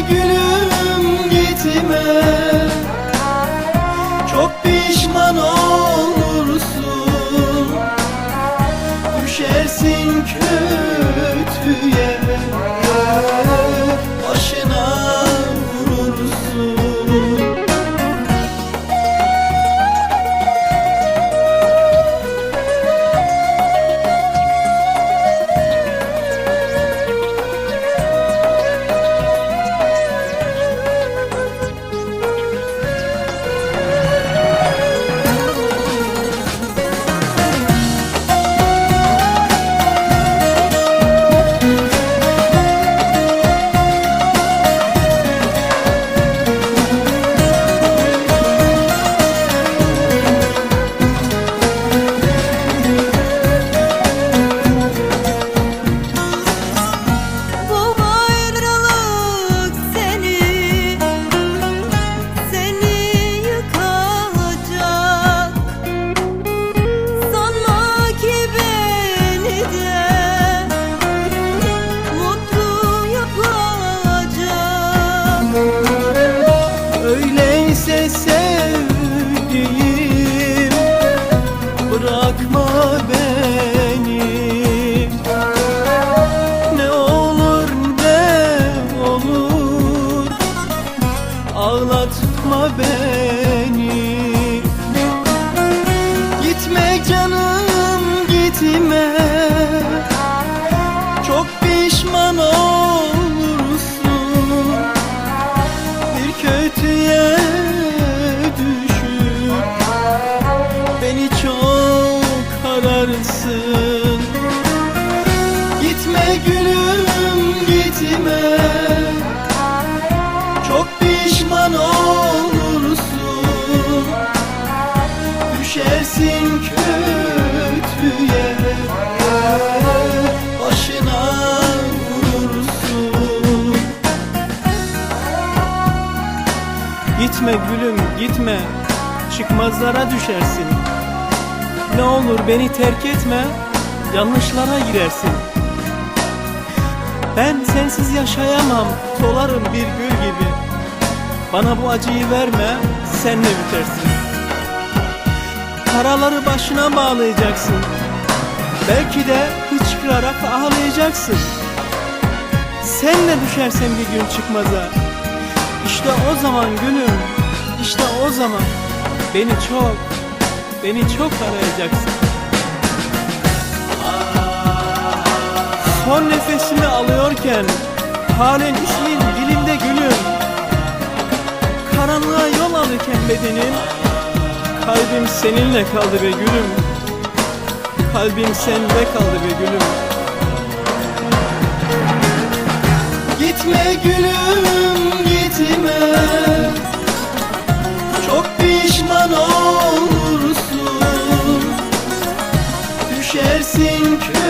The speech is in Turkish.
gülüm gitme. Çok pişman olursun. Düşersin kötüye Ağlatma beni. Gitme canım gitme Gitme gülüm gitme. Çıkmazlara düşersin. Ne olur beni terk etme Yanlışlara girersin. Ben sensiz yaşayamam Solarım bir gül gibi. Bana bu acıyı verme Senle bitersin Karaları başına bağlayacaksın. Belki de hıçkırarak ağlayacaksın. Sen de düşersen bir gün çıkmaza işte o zaman gülüm, işte o zaman beni çok, beni çok arayacaksın. Son nefesimi alıyorken halen ismin dilimde gülüm. Karanlığa yol alırken bedenin, kalbim seninle kaldı be gülüm. Kalbim sende kaldı be gülüm. Gitme gülüm gitme nefesime Çok pişman olursun. Düşersin köye